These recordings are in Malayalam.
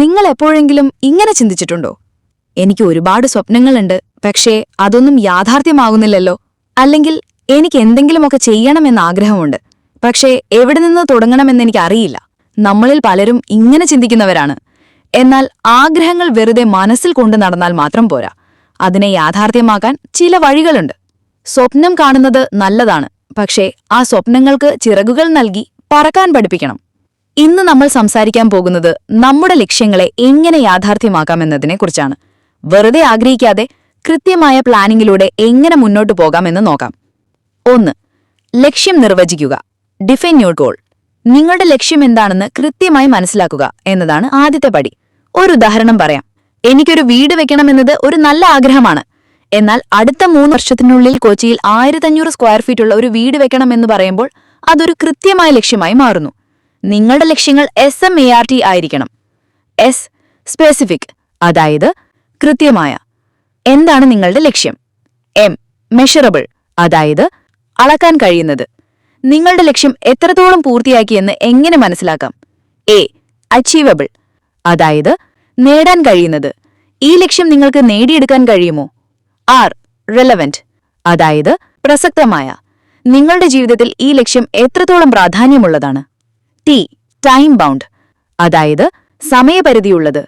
നിങ്ങൾ എപ്പോഴെങ്കിലും ഇങ്ങനെ ചിന്തിച്ചിട്ടുണ്ടോ? എനിക്ക് ഒരുപാട് സ്വപ്നങ്ങളുണ്ട് പക്ഷേ അതൊന്നും യാഥാർത്ഥ്യമാകുന്നില്ലല്ലോ. അല്ലെങ്കിൽ എനിക്ക് എന്തെങ്കിലുമൊക്കെ ചെയ്യണമെന്ന് ആഗ്രഹമുണ്ട് പക്ഷേ എവിടെ നിന്ന് തുടങ്ങണമെന്ന് എനിക്കറിയില്ല. നമ്മളിൽ പലരും ഇങ്ങനെ ചിന്തിക്കുന്നവരാണ്. എന്നാൽ ആഗ്രഹങ്ങൾ വെറുതെ മനസ്സിൽ കൊണ്ടു നടന്നാൽ മാത്രം പോരാ. അതിനെ യാഥാർത്ഥ്യമാക്കാൻ ചില വഴികളുണ്ട്. സ്വപ്നം കാണുന്നത് നല്ലതാണ് പക്ഷേ ആ സ്വപ്നങ്ങൾക്ക് ചിറകുകൾ നൽകി പറക്കാൻ പഠിപ്പിക്കണം. ഇന്ന് നമ്മൾ സംസാരിക്കാൻ പോകുന്നത് നമ്മുടെ ലക്ഷ്യങ്ങളെ എങ്ങനെ യാഥാർത്ഥ്യമാക്കാമെന്നതിനെക്കുറിച്ചാണ്. വെറുതെ ആഗ്രഹിക്കാതെ കൃത്യമായ പ്ലാനിങ്ങിലൂടെ എങ്ങനെ മുന്നോട്ടു പോകാമെന്ന് നോക്കാം. ഒന്ന് ലക്ഷ്യം നിർവചിക്കുക. ഡിഫൈൻ യുവർ ഗോൾ നിങ്ങളുടെ ലക്ഷ്യം എന്താണെന്ന് കൃത്യമായി മനസ്സിലാക്കുക എന്നതാണ് ആദ്യത്തെ പടി. ഒരു ഉദാഹരണം പറയാം. എനിക്കൊരു വീട് വെക്കണമെന്നത് ഒരു നല്ല ആഗ്രഹമാണ്. എന്നാൽ അടുത്ത മൂന്ന് വർഷത്തിനുള്ളിൽ കൊച്ചിയിൽ ആയിരത്തഞ്ഞൂറ് സ്ക്വയർ ഫീറ്റ് ഉള്ള ഒരു വീട് വെക്കണമെന്ന് പറയുമ്പോൾ അതൊരു കൃത്യമായ ലക്ഷ്യമായി മാറുന്നു. നിങ്ങളുടെ ലക്ഷ്യങ്ങൾ S M A R T ആയിരിക്കണം. എസ് സ്പെസിഫിക് അതായത് കൃത്യമായ. എന്താണ് നിങ്ങളുടെ ലക്ഷ്യം? എം മെഷറബിൾ അതായത് അളക്കാൻ കഴിയുന്നത്. നിങ്ങളുടെ ലക്ഷ്യം എത്രത്തോളം പൂർത്തിയാക്കിയെന്ന് എങ്ങനെ മനസ്സിലാക്കാം? എ അച്ചീവബിൾ അതായത് നേടാൻ കഴിയുന്നത്. ഈ ലക്ഷ്യം നിങ്ങൾക്ക് നേടിയെടുക്കാൻ കഴിയുമോ? ആർ റെലവന്റ് അതായത് പ്രസക്തമായ. നിങ്ങളുടെ ജീവിതത്തിൽ ഈ ലക്ഷ്യം എത്രത്തോളം പ്രാധാന്യമുള്ളതാണ്? ടി ടൈം ബൗണ്ട് അതായത് സമയപരിധിയുള്ളത്.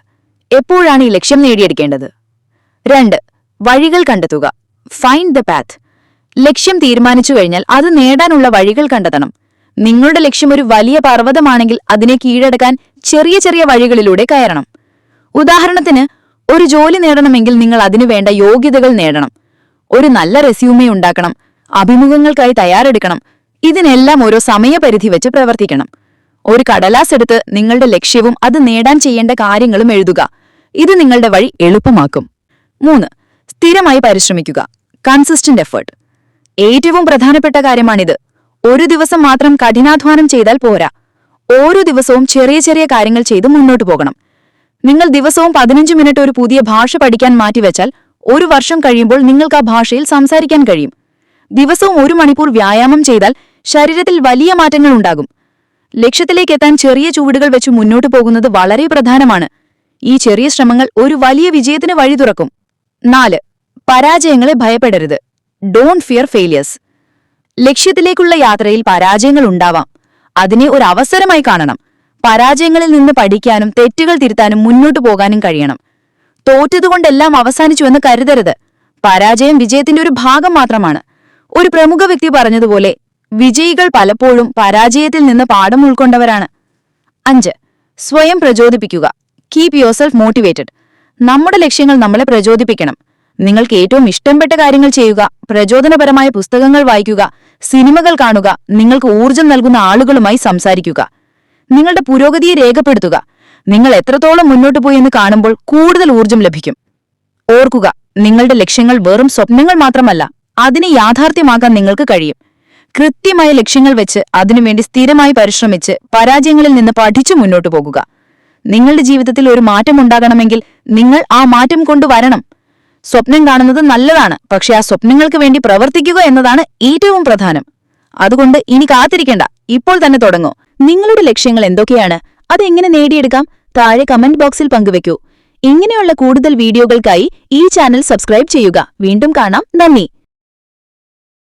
എപ്പോഴാണ് ഈ ലക്ഷ്യം നേടിയെടുക്കേണ്ടത്? രണ്ട് വഴികൾ കണ്ടെത്തുക. ഫൈൻഡ് ദ പാത്ത് ലക്ഷ്യം തീരുമാനിച്ചു കഴിഞ്ഞാൽ അത് നേടാനുള്ള വഴികൾ കണ്ടെത്തണം. നിങ്ങളുടെ ലക്ഷ്യം ഒരു വലിയ പർവതമാണെങ്കിൽ അതിനെ കീഴടക്കാൻ ചെറിയ ചെറിയ വഴികളിലൂടെ കയറണം. ഉദാഹരണത്തിന് ഒരു ജോലി നേടണമെങ്കിൽ നിങ്ങൾ അതിനു വേണ്ട യോഗ്യതകൾ നേടണം. ഒരു നല്ല റെസ്യൂമെ ഉണ്ടാക്കണം. അഭിമുഖങ്ങൾക്കായി തയ്യാറെടുക്കണം. ഇതിനെല്ലാം ഓരോ സമയപരിധി വെച്ച് പ്രവർത്തിക്കണം. ഒരു കടലാസ് എടുത്ത് നിങ്ങളുടെ ലക്ഷ്യവും അത് നേടാൻ ചെയ്യേണ്ട കാര്യങ്ങളും എഴുതുക. ഇത് നിങ്ങളുടെ വഴി എളുപ്പമാക്കും. മൂന്ന് സ്ഥിരമായി പരിശ്രമിക്കുക. കൺസിസ്റ്റന്റ് എഫേർട്ട് ഏറ്റവും പ്രധാനപ്പെട്ട കാര്യമാണിത്. ഒരു ദിവസം മാത്രം കഠിനാധ്വാനം ചെയ്താൽ പോരാ. ഓരോ ദിവസവും ചെറിയ ചെറിയ കാര്യങ്ങൾ ചെയ്ത് മുന്നോട്ട് പോകണം. നിങ്ങൾ ദിവസവും പതിനഞ്ച് മിനിറ്റ് ഒരു പുതിയ ഭാഷ പഠിക്കാൻ മാറ്റിവെച്ചാൽ ഒരു വർഷം കഴിയുമ്പോൾ നിങ്ങൾക്ക് ആ ഭാഷയിൽ സംസാരിക്കാൻ കഴിയും. ദിവസവും ഒരു മണിക്കൂർ വ്യായാമം ചെയ്താൽ ശരീരത്തിൽ വലിയ മാറ്റങ്ങൾ ഉണ്ടാകും. ലക്ഷ്യത്തിലേക്ക് എത്താൻ ചെറിയ ചുവടുകൾ വെച്ച് മുന്നോട്ട് പോകുന്നത് വളരെ പ്രധാനമാണ്. ഈ ചെറിയ ശ്രമങ്ങൾ ഒരു വലിയ വിജയത്തിന് വഴി തുറക്കും. നാല് പരാജയങ്ങളെ ഭയപ്പെടരുത്. ഡോണ്ട് ഫിയർ ഫെയിലിയേഴ്സ് ലക്ഷ്യത്തിലേക്കുള്ള യാത്രയിൽ പരാജയങ്ങൾ ഉണ്ടാവാം. അതിനെ ഒരു അവസരമായി കാണണം. പരാജയങ്ങളിൽ നിന്ന് പഠിക്കാനും തെറ്റുകൾ തിരുത്താനും മുന്നോട്ട് പോകാനും കഴിയണം. തോറ്റതുകൊണ്ടെല്ലാം അവസാനിച്ചുവെന്ന് കരുതരുത്. പരാജയം വിജയത്തിന്റെ ഒരു ഭാഗം മാത്രമാണ്. ഒരു പ്രമുഖ വ്യക്തി പറഞ്ഞതുപോലെ വിജയികൾ പലപ്പോഴും പരാജയത്തിൽ നിന്ന് പാഠം ഉൾക്കൊണ്ടവരാണ്. അഞ്ച് സ്വയം പ്രചോദിപ്പിക്കുക. കീപ് യുവർ സെൽഫ് മോട്ടിവേറ്റഡ് നമ്മുടെ ലക്ഷ്യങ്ങൾ നമ്മളെ പ്രചോദിപ്പിക്കണം. നിങ്ങൾക്ക് ഏറ്റവും ഇഷ്ടപ്പെട്ട കാര്യങ്ങൾ ചെയ്യുക പ്രചോദനപരമായ പുസ്തകങ്ങൾ വായിക്കുക സിനിമകൾ കാണുക നിങ്ങൾക്ക് ഊർജം നൽകുന്ന ആളുകളുമായി സംസാരിക്കുക. നിങ്ങളുടെ പുരോഗതിയെ രേഖപ്പെടുത്തുക. നിങ്ങൾ എത്രത്തോളം മുന്നോട്ട് പോയി എന്ന് കാണുമ്പോൾ കൂടുതൽ ഊർജം ലഭിക്കും. ഓർക്കുക നിങ്ങളുടെ ലക്ഷ്യങ്ങൾ വെറും സ്വപ്നങ്ങൾ മാത്രമല്ല അതിനെ യാഥാർത്ഥ്യമാക്കാൻ നിങ്ങൾക്ക് കഴിയും. കൃത്യമായ ലക്ഷ്യങ്ങൾ വെച്ച് അതിനുവേണ്ടി സ്ഥിരമായി പരിശ്രമിച്ച് പരാജയങ്ങളിൽ നിന്ന് പഠിച്ചു മുന്നോട്ടു പോകുക. നിങ്ങളുടെ ജീവിതത്തിൽ ഒരു മാറ്റം ഉണ്ടാകണമെങ്കിൽ നിങ്ങൾ ആ മാറ്റം കൊണ്ടുവരണം സ്വപ്നം കാണുന്നത് നല്ലതാണ് പക്ഷെ ആ സ്വപ്നങ്ങൾക്ക് വേണ്ടി പ്രവർത്തിക്കുക എന്നതാണ് ഏറ്റവും പ്രധാനം. അതുകൊണ്ട് ഇനി കാത്തിരിക്കേണ്ട ഇപ്പോൾ തന്നെ തുടങ്ങൂ. നിങ്ങളുടെ ലക്ഷ്യങ്ങൾ എന്തൊക്കെയാണ്? അതെങ്ങനെ നേടിയെടുക്കാം? താഴെ കമന്റ് ബോക്സിൽ പങ്കുവെക്കൂ ഇങ്ങനെയുള്ള കൂടുതൽ വീഡിയോകൾക്കായി ഈ ചാനൽ സബ്സ്ക്രൈബ് ചെയ്യുക. വീണ്ടും കാണാം. നന്ദി.